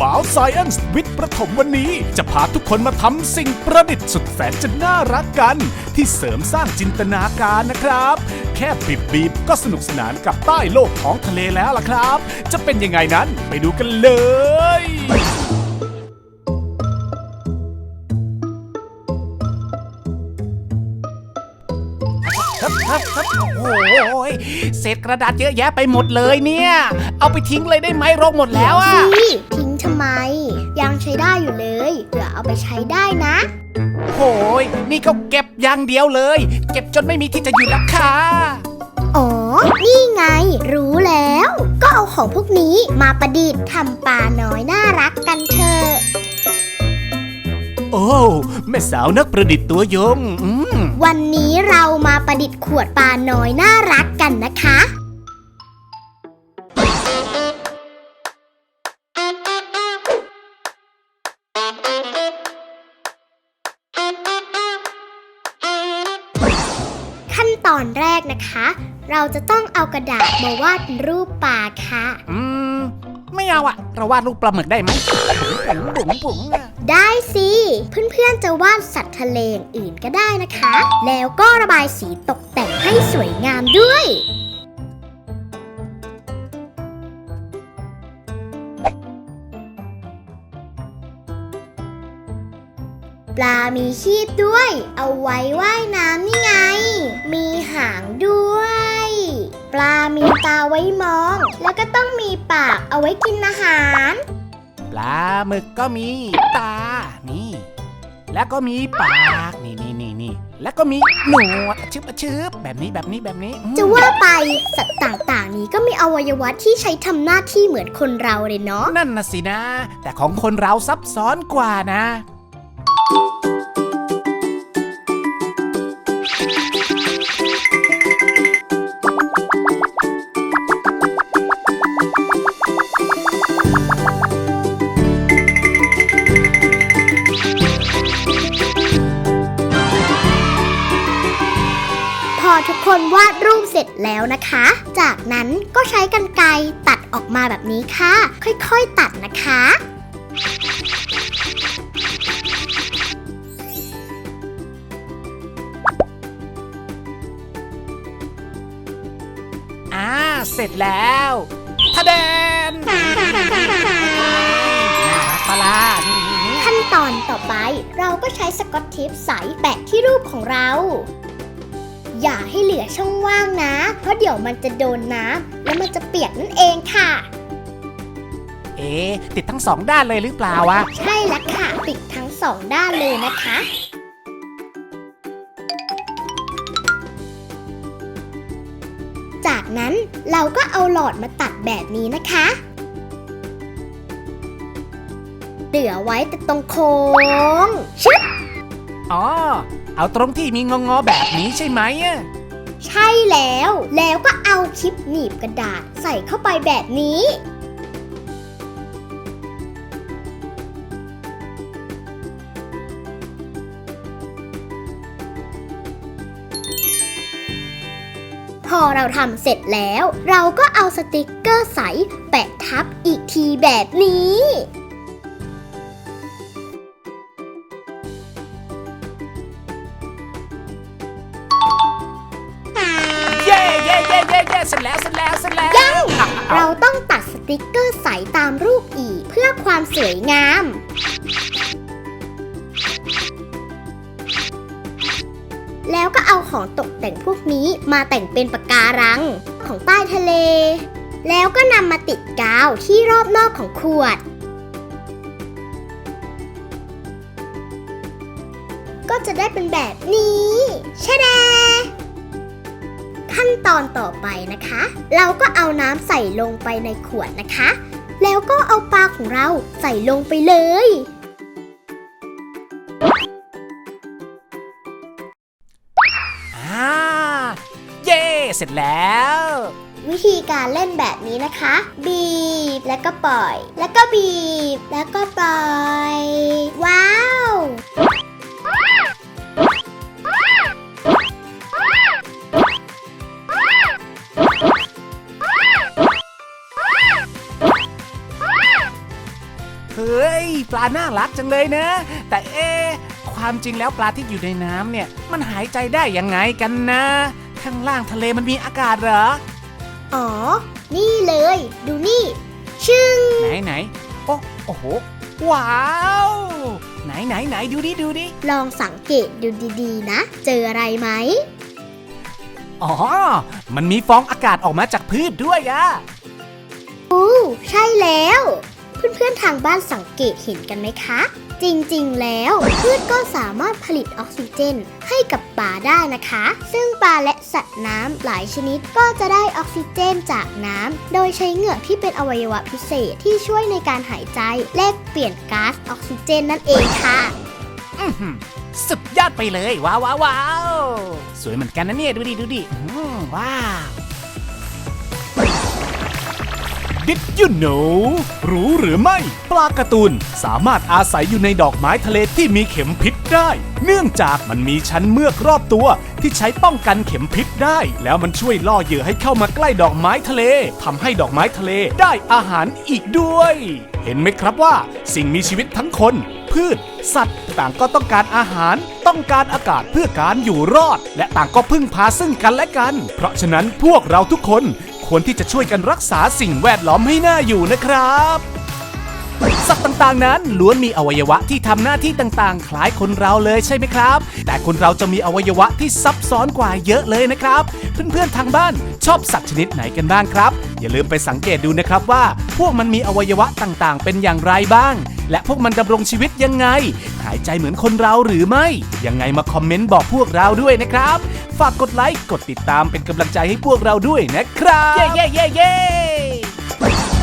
Science วิทย์ประถมวันนี้ จะพาทุกคนมาทำสิ่งประดิษฐ์สุดแสนจะน่ารักกัน ที่เสริมสร้างจินตนาการนะครับ แค่บีบบีบๆก็สนุกสนานกับใต้โลกท้องทะเลแล้วล่ะครับ จะเป็นยังไงนั้นไปดูกันเลยครับครับครับโอ้โหยเศษกระดาษเยอะแยะไปหมดเลยเนี่ย เอาไปทิ้งเลยได้ไหมรกหมดแล้วอะสิทิ้งทำไม ยังใช้ได้อยู่เลยเผื่อเอาไปใช้ได้นะโอ้ยนี่ก็เก็บอย่างเดียวเลย เก็บจนไม่มีที่จะอยู่แล้วค่ะ อ๋อ นี่ไง รู้แล้ว ก็เอาของพวกนี้มาประดิษฐ์ทำปลาน้อยน่ารักกันเถอะ โอ้ แม่สาวนักประดิษฐ์ตัวยง อืม วันนี้เรามาประดิษฐ์ขวดปลาน้อยน่ารักกันนะคะ อนแรกนะคะ เราจะต้องเอากระดาษมาวาดเป็นรูปปลาค่ะ อืม ไม่เอาอะเราวาดรูปปลาหมึกได้ไหมปุ๋งปุ๋งปุ๋งอะได้สิ เพื่อนๆจะวาดสัตว์ทะเลอย่างอื่นก็ได้นะคะ แล้วก็ระบายสีตกแต่งให้สวยงามด้วย ปลามีชีพด้วย เอาไว้ว่ายน้ามีตาไว้มอง แล้วก็ต้องมีปากเอาไว้กินอาหาร ปลาหมึกก็มีตา นี่ แล้วก็มีปาก นี่นี่นี่นี่ แล้วก็มีหนวดอะชึบอะชึบแบบนี้แบบนี้แบบนี้อืมจะว่าไปสัตว์ต่างๆ นี้ก็มีอวัยวะที่ใช้ทำหน้าที่เหมือนคนเราเลยเนาะ นั่นน่ะสินะ แต่ของคนเราซับซ้อนกว่านะ ทุกคนวาดรูปเสร็จแล้วนะคะ จากนั้นก็ใช้กรรไกรตัดออกมาแบบนี้ค่ะ ค่อยๆตัดนะคะอ่าเสร็จแล้วทะเดนน่ารักปะล่ะนี่นี่นี่ขั้นตอนต่อไปเราก็ใช้สกอตเทปใสแปะที่รูปของเรา อย่าให้เหลือช่องว่างนะ เพราะเดี๋ยวมันจะโดนน้ำแล้วมันจะเปียกนั่นเองค่ะ เอ๊ะติดทั้งสองด้านเลยหรือเปล่าวะ ใช่แล้วค่ะติดทั้งสองด้านเลยนะคะ จากนั้นเราก็เอาหลอดมาตัดแบบนี้นะคะเหลือไว้แต่ตรงโค้งชึบอ๋อ เอาตรงที่มีงองอแบบนี้ใช่ไหมอะใช่แล้ว แล้วก็เอาคลิปหนีบกระดาษใส่เข้าไปแบบนี้ พอเราทำเสร็จแล้ว เราก็เอาสติกเกอร์ใส แปะทับอีกทีแบบนี้ เราต้องตัดสติกเกอร์ใสตามรูปอีก เพื่อความสวยงาม แล้วก็เอาของตกแต่งพวกนี้มาแต่งเป็นปะการังของใต้ทะเล แล้วก็นำมาติดกาวที่รอบนอกของขวด ก็จะได้เป็นแบบนี้ชะแด ขั้นตอนต่อไปนะคะ เราก็เอาน้ำใส่ลงไปในขวดนะคะ แล้วก็เอาปลาของเราใส่ลงไปเลย อ่า เย้เสร็จแล้ว วิธีการเล่นแบบนี้นะคะ บีบแล้วก็ปล่อย แล้วก็บีบ แล้วก็ปล่อยว้าว ปลาน่ารักจังเลยนะ แต่เอ๊ะความจริงแล้วปลาที่อยู่ในน้ำเนี่ย มันหายใจได้ยังไงกันนะ ข้างล่างทะเลมันมีอากาศเหรอ อ๋อ นี่เลย ดูนี่ ชึงไหนไหนโอ้โอ้โห ว้าว ไหนไหนไหนดูดิดูดิ ลองสังเกตดูดีๆ นะ เจออะไรไหม อ๋อ มันมีฟองอากาศออกมาจากพืชด้วยอะอู้ใช่แล้ว เพื่อนๆทางบ้านสังเกตเห็นกันไหมคะ จริงๆ แล้วพืชก็สามารถผลิตออกซิเจนให้กับปลาได้นะคะ ซึ่งปลาและสัตว์น้ำหลายชนิดก็จะได้ออกซิเจนจากน้ำโดยใช้เหงือกที่เป็นอวัยวะพิเศษที่ช่วยในการหายใจแลกเปลี่ยนก๊าซออกซิเจนนั่นเองค่ะอื้อหือสุดยอดไปเลย ว้าวว้าวว้าวสวยเหมือนกันนะเนี่ย ดูดิดูดิอืมว้าว Did you know รู้หรือไม่ ปลาการ์ตูนสามารถอาศัยอยู่ในดอกไม้ทะเลที่มีเข็มพิษได้ เนื่องจากมันมีชั้นเมือกรอบตัว ที่ใช้ป้องกันเข็มพิษได้ แล้วมันช่วยล่อเหยื่อให้เข้ามาใกล้ดอกไม้ทะเลทำให้ดอกไม้ทะเลได้อาหารอีกด้วย เห็นไหมครับว่า สิ่งมีชีวิตทั้งคน พืช สัตว์ ต่างก็ต้องการอาหารต้องการอากาศเพื่อการอยู่รอด และต่างก็พึ่งพาซึ่งกันและกัน เพราะฉะนั้นพวกเราทุกคน ควรที่จะช่วยกันรักษาสิ่งแวดล้อมให้น่าอยู่นะครับ สัตว์ต่างๆนั้นล้วนมีอวัยวะที่ทำหน้าที่ต่างๆ คล้ายคนเราเลยใช่ไหมครับ แต่คนเราจะมีอวัยวะที่ซับซ้อนกว่าเยอะเลยนะครับ เพื่อนๆทางบ้านชอบสัตว์ชนิดไหนกันบ้างครับ อย่าลืมไปสังเกตดูนะครับว่า พวกมันมีอวัยวะต่างๆ เป็นอย่างไรบ้าง และพวกมันดำรงชีวิตยังไง หายใจเหมือนคนเราหรือไม่ ยังไงมาคอมเมนต์บอกพวกเราด้วยนะครับ ฝากกดไลค์ กดติดตามเป็นกำลังใจให้พวกเราด้วยนะครับ เย้เย้เย้เย้